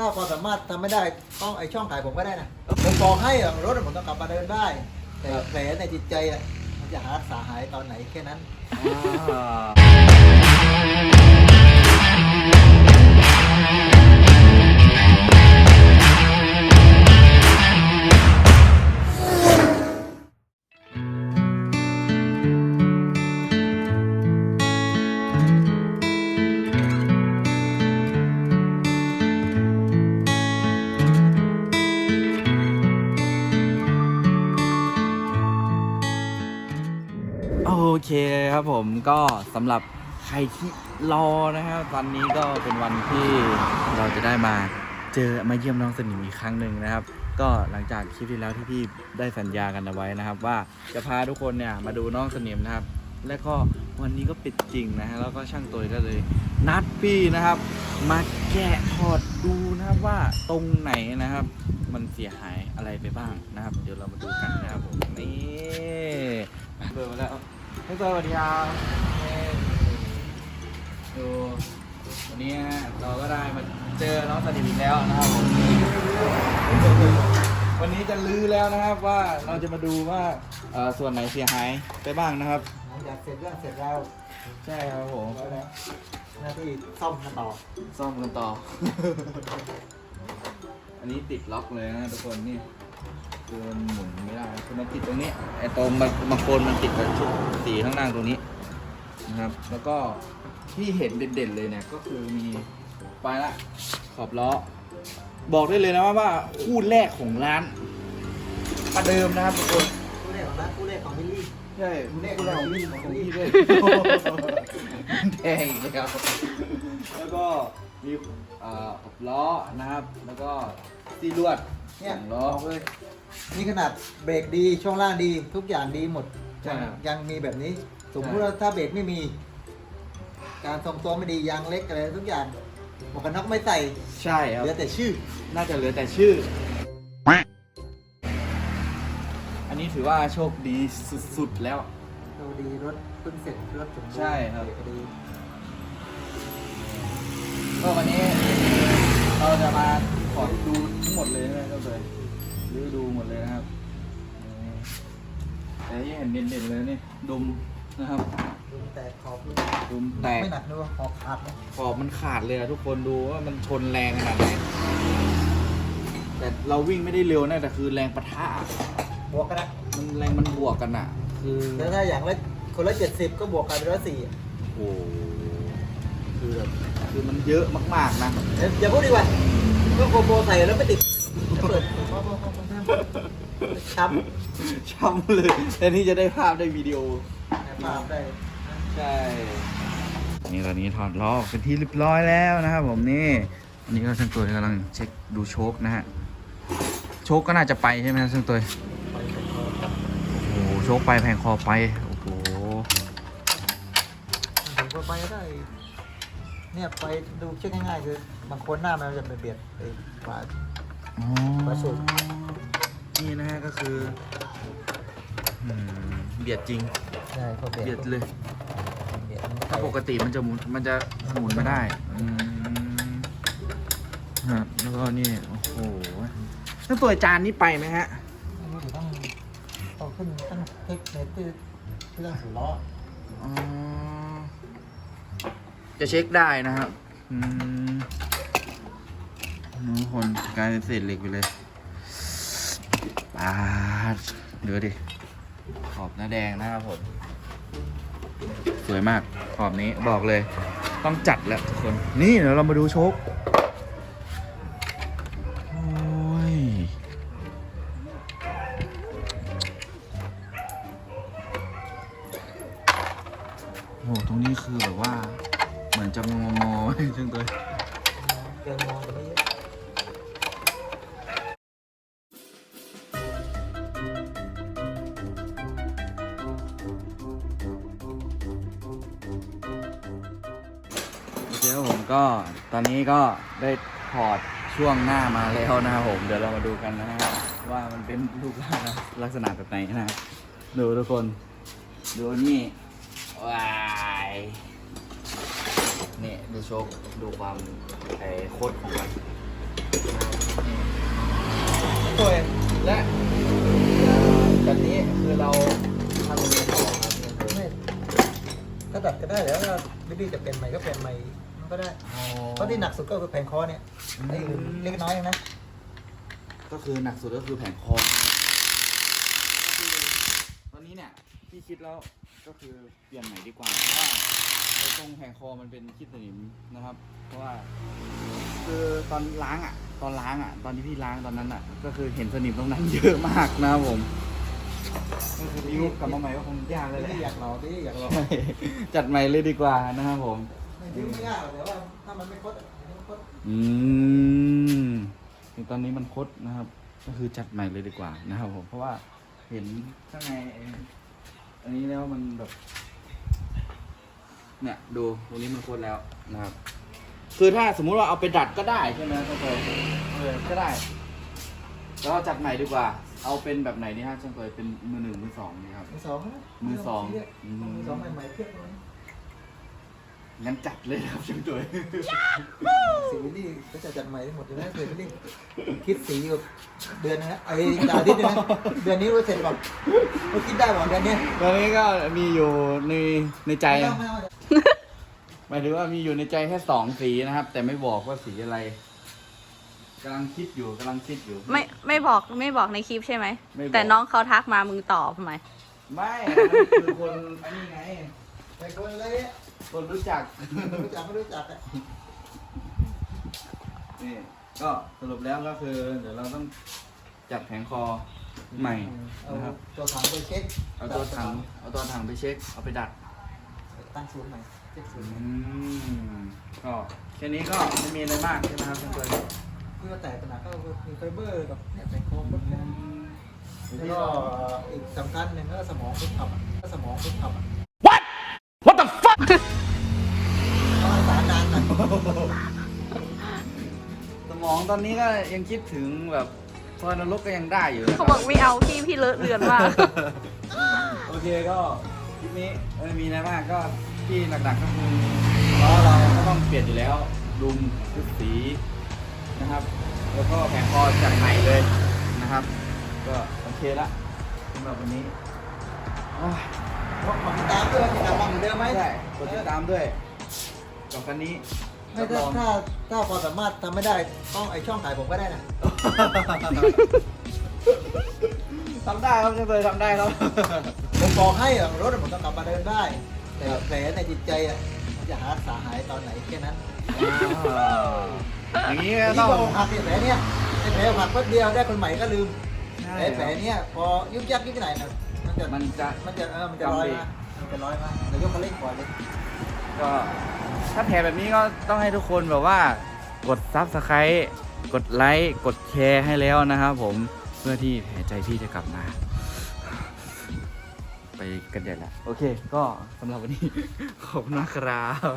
ถ้าความสามารถทำไม่ได้ต้องไอช่องขายผมก็ได้นะผมบอกให้อะรถผมต้องกลับมาเดินได้ แต่ครับแผลในจิตใจอะมันจะหารักษาหายตอนไหนแค่นั้นโอ เคครับผมก็สำหรับใครที่รอนะครับตอนนี้ก็เป็นวันที่เราจะได้มาเจอมาเยี่ยมน้องสนิมอีกครั้งหนึ่งนะครับ ก็หลังจากคลิปที่แล้วที่พี่ได้สัญญากันเอาไว้นะครับ ว่าจะพาทุกคนเนี่ยมาดูน้องสนิมนะครับ และก็วันนี้ก็ปิดจริงนะฮะแล้วก็ช่างตัวก็เลย นัดพี่นะครับ มาแกะถอดดูนะครับว่าตรงไหนนะครับ มันเสียหายอะไรไปบ้างนะครับ เดี๋ยวเรามาดูกันนะครับผมนี่เปิดมาแล้ว พี่ตัวสวัสดีครับดูวันนี้ฮะเราก็ได้มาเจอน้องสนิทอีกแล้วนะครับผมวันนี้จะลื้อแล้วนะครับว่าเราจะมาดูว่าเอ่อส่วนไหนเสียหายไปบ้างนะครับ หลังจากเสร็จเรื่องเสร็จแล้วใช่ครับผมก็แล้วหน้าที่ซ่อมกันต่อซ่อมกันต่อ อันนี้ติดล็อกเลยนะทุกคนนี่ คือมันหมุนไม่ได้คือมันติดตรงนี้ไอ้ตรงมันบางคนมันติดกับชุดสีข้างล่างตรงนี้นะครับ แล้วก็ที่เห็นเด่นๆเลยเนี่ยก็คือมีปลายละขอบล้อ บอกได้เลยนะว่าว่าคู่แรกของร้านประเดิมนะครับทุกคนผู้แรกของร้านผู้แรกของบิลลี่ใช่คู่แรกของพี่ของพี่ด้วยแพงอีกแล้วแล้วก็มีเอ่ออบล้อนะครับ แล้วก็ซีลวด เนี่ยสองบล้ออกเลยนี่ขนาดเบรกดีช่วงล่างดีทุกอย่างดีหมด ใช่ครับ ยังมีแบบนี้ สมมติว่าถ้าเบรกไม่มี การทรงตัวไม่ดียางเล็กอะไรทุกอย่างหมวกกันน็อกไม่ใส่ใช่ครับ เหลือแต่ชื่อ น่าจะเหลือแต่ชื่อ อันนี้ถือว่าโชคดีสุดๆแล้ว เราดีรถเพิ่งเสร็จรถสมบูรณ์ใช่ครับ เบกดีก็วันนี้เราจะมาขอดูทั้งห มดเลยนะครับเลยรื้อดูหมดเลยนะครับนี่แต่ที่เห็นเด่นๆเลยนี่ดุมนะครับดูแต่ขอบดูดุมแตกไม่หนักด้วยขอบขาดนะขอบมันขาดเลยอะทุกคนดูว่ามันชนแรงขนาดไหนแต่เราวิ่งไม่ได้เร็วนะแต่คือแรงปะทะบวกกันนะมันแรงมันบวกกันอะคือแล้วถ้าอย่างละคนละเจ็ดสิบก็บวกกันเป็นร้อยสี่โอ้โหคือแบบคือมันเยอะมากๆนะอย่าพูดดีกว่าก็โกโปรใส่แล้วไม่ติดจะ เปิดช้ำช้ำเลยแต่นี่จะได้ภาพได้วิดีโอภาพได้ใช่ นี่ตอนนี้ถอดล้อออกเป็นที่เรียบร้อยแล้วนะครับผมนี่อันนี้ก็ช่างตัวกำลังเช็คดูโชคนะฮะ โชคก็น่าจะไปใช่ไหมครับช่างตัวโอ้โหโชคไปแพงคอไป โอ้โห ผมก็ไปได้ เนี่ยไปดูเช็คง่ายๆคือบางคนหน้ามันจะไปเบียดไปขวา อ๋อมาสุดนี่นะฮะก็คืออืมเบียดจริง ใช่พอเบียดเบียดเลย เบียดมันถ้าปกติมันจะหมุนมันจะหมุนไม่ได้อืมฮะแล้วก็นี่ โอ้โหแล้วตัวจานนี้ไปไหมฮะ อันนี้เดี๋ยวต้องต้องขึ้นต้องเทคในตื้อเครื่องสูล้ออ๋อ จะเช็คได้นะครับ อืม ทุกคนกลายเป็นเศษเหล็กไปเลยปาดเดี๋ยวดิ ขอบหน้าแดงนะครับผม สวยมาก ขอบนี้บอกเลย ต้องจัดแล้วทุกคน นี่เดี๋ยวเรามาดูโชคโอ้ย โห ตรงนี้คือแบบว่า เหมือนจะงองอๆจังเลยเกินมองแต่ไม่ ก็ตอนนี้ก็ได้ถอดช่วงหน้ามาแล้วนะครับผม เดี๋ยวเรามาดูกันนะฮะว่ามันเป็นรูปร่างลักษณะแบบไหนนะครับดูทุกคน ดูนี่ว้ายนี่ดูโชคดูความไอ้โคตรของมันตัวและแบบนี้คือเราทำยังไงต่อครับเนี่ยคือไม่ก็ตัดก็ได้แล้วก็ไม่ดีจะเป็นใหมก็เป็นใหม ก็ได้ เพราะที่หนักสุดก็คือแผงคอเนี่ยไอ้อื่นเล็กน้อยเองนะ ก็คือหนักสุดก็คือแผงคอคือตอนนี้เนี่ยพี่คิดแล้วก็คือเปลี่ยนใหม่ดีกว่าเพราะว่าไอ้ตรงแผงคอมันเป็นขี้สนิมนะครับ เพราะว่า คือตอนล้างอะ ตอนล้างอะ ตอนที่พี่ล้างตอนนั้นอะ ก็คือเห็นสนิมตรงนั้นเยอะมากนะครับผมก็คือพี่กลับมาใหม่ก็คงยากเลยแหละไม่อยากลองดิอยากลองจัดใหม่เลยดีกว่านะครับผมไม่ ดิ้วไม่ยากหรอกแต่ว่าถ้ามันไม่คดอะมันไม่คดอืมถึงตอนนี้มันคดนะครับ ก็คือจัดใหม่เลยดีกว่านะครับผม เพราะว่าเห็นข้างในไอ้อันนี้แล้วมันแบบ เนี่ยดูตรงนี้มันคดแล้วนะครับ คือถ้าสมมุติว่าเอาไปดัดก็ได้ใช่ไหมครับเคยเออก็ได้แล้วเราจัดใหม่ดีกว่า เอาเป็นแบบไหนนี่ฮะช่างเคยเป็นมือหนึ่งมือสองนี่ครับ มือสองนะมือสองเรียกอืมมือสองใหม่ๆเพียบเลย งั้นจัดเลยครับช่างเคยสีนี่ก็จะจัดใหม่ทั้งหมดเลยนะเดือนนี้คิดสีอยู่เดือนนึงนะไอ้ดาวอาทิตย์นึงนะเดือนนี้ว่าเสร็จแบบเราคิดได้บอกเดือนนี้ตอนนี้ก็มีอยู่ในในใจไม่ต้องไม่ต้องหมายถึงว่ามีอยู่ในใจแค่สองสีนะครับ แต่ไม่บอกว่าสีอะไรกำลังคิดอยู่กำลังคิดอยู่ ไม่ไม่บอกไม่บอกในคลิปใช่ไหมไม่บอกแต่น้องเขาทักมามึงตอบไหมไม่อันนั้นคือคนอันนี้ไงแต่คนเลยอะ คนรู้จักไม่รู้จักไม่รู้จักอะนี่ก็สรุปแล้วก็คือ เดี๋ยวเราต้องจัดแผงคอใหม่เอานะครับ ตัวถังไปเช็คเอาตัวถังเอาตัวถังไปเช็ค เอาไปดัด ตั้งศูนย์ใหม่เช็คศูอืนย์ใหม่มก็แค่นี้ก็ไม่มีอะไรมากใช่ไหมครับท่านผู้ชมที่ว่าแตกขนาดก็มีไฟเบอร์กับเนี่ยแผงคอมดแค่นั้นแล้วก็อีกสำคัญหนึ่งก็สมองคนขับอะก็สมองคนขับอะ What What the fuck องตอนนี้ก็ยังคิดถึงแบบพอนรกก็ยังได้อยู่นะคเขารับบอกไม่เอาพี่พี่เลอะเลือนมาก โอเคก็คลิปนี้ไม่มีอะไรมากก็ที่หนักๆก็คือล้อเราก็ต้องเปลี่ยนอยู่แล้วดุมชุดสีนะครับ แล้วก็แผงคอจากไหนเลยนะครับ ก็โอเคละสำหรับวันนี้โอ้ยขอติดตามด้วยติดตามมาเหมือนเดิมไหมไม่ได้กดติดตามด้วยกับคันนี้ ไม่รับรถ้าอง ถ้าถ้าพอสามารถทำไม่ได้ต้องไอช่องขายผมก็ได้นะทำได้ครับจะเคยทำได้ครับ ผมบอกให้อะรถอะผมต้องกลับมาเดินได้ แต่แผลในจิตใจอะมันจะหาสาหายตอนไหนแค่นั้นอย่างนี้ที่ก็ต้องบอกหักเนี่ยแผลเนี่ยไอแผลหักแป๊บเดียวได้คนใหม่ก็ลืมใช่ไอแผลเนี่ยพอยุบยักยุบไหนนะมันจะมันจะมันจะเออมันจะลอยมามันจะลอยมาเดี๋ยวยกคันเร่งก่อนเลย ก็ถ้าแผลแบบนี้ก็ต้องให้ทุกคนแบบว่ากดซับสไครต์กดไลค์ กดแชร์ให้แล้วนะครับผมเพื่อที่แผลใจพี่จะกลับมา ไปกันใหญ่ละโอเค ก็สำหรับวันนี้ ขอบคุณมากครับ